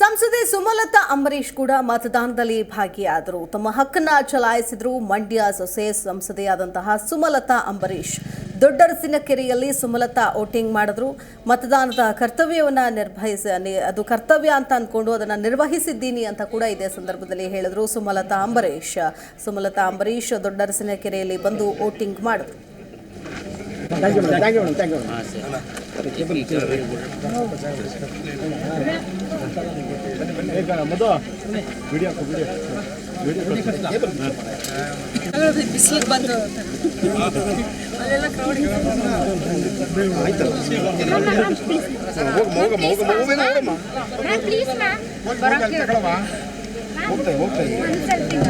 ಸಂಸದೆ ಸುಮಲತಾ ಅಂಬರೀಶ್ ಕೂಡ ಮತದಾನದಲ್ಲಿ ಭಾಗಿಯಾದರು ತಮ್ಮ ಹಕ್ಕನ್ನ ಚಲಾಯಿಸಿದ್ರು ಮಂಡ್ಯ ಸೊಸೆ ಸಂಸದೆಯಾದಂತಹ ಸುಮಲತಾ ಅಂಬರೀಶ್ ಕೆರೆಯಲ್ಲಿ ಸುಮಲತಾ ವೋಟಿಂಗ್ ಮಾಡಿದ್ರು ಮತದಾನದ ಕರ್ತವ್ಯವನ್ನು ನಿರ್ವಹಿಸ ಅದು ಕರ್ತವ್ಯ ಅಂತ ಅಂದ್ಕೊಂಡು ಅದನ್ನು ನಿರ್ವಹಿಸಿದ್ದೀನಿ ಅಂತ ಕೂಡ ಇದೇ ಸಂದರ್ಭದಲ್ಲಿ ಹೇಳಿದ್ರು ಸುಮಲತಾ ಅಂಬರೀಶ್ ಸುಮಲತಾ ಅಂಬರೀಶ್ ಕೆರೆಯಲ್ಲಿ ಬಂದು ವೋಟಿಂಗ್ ಮಾಡಿದ್ರು Thank you, madam. Thank you, madam. Thank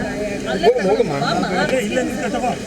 you, madam. Thank ah, you,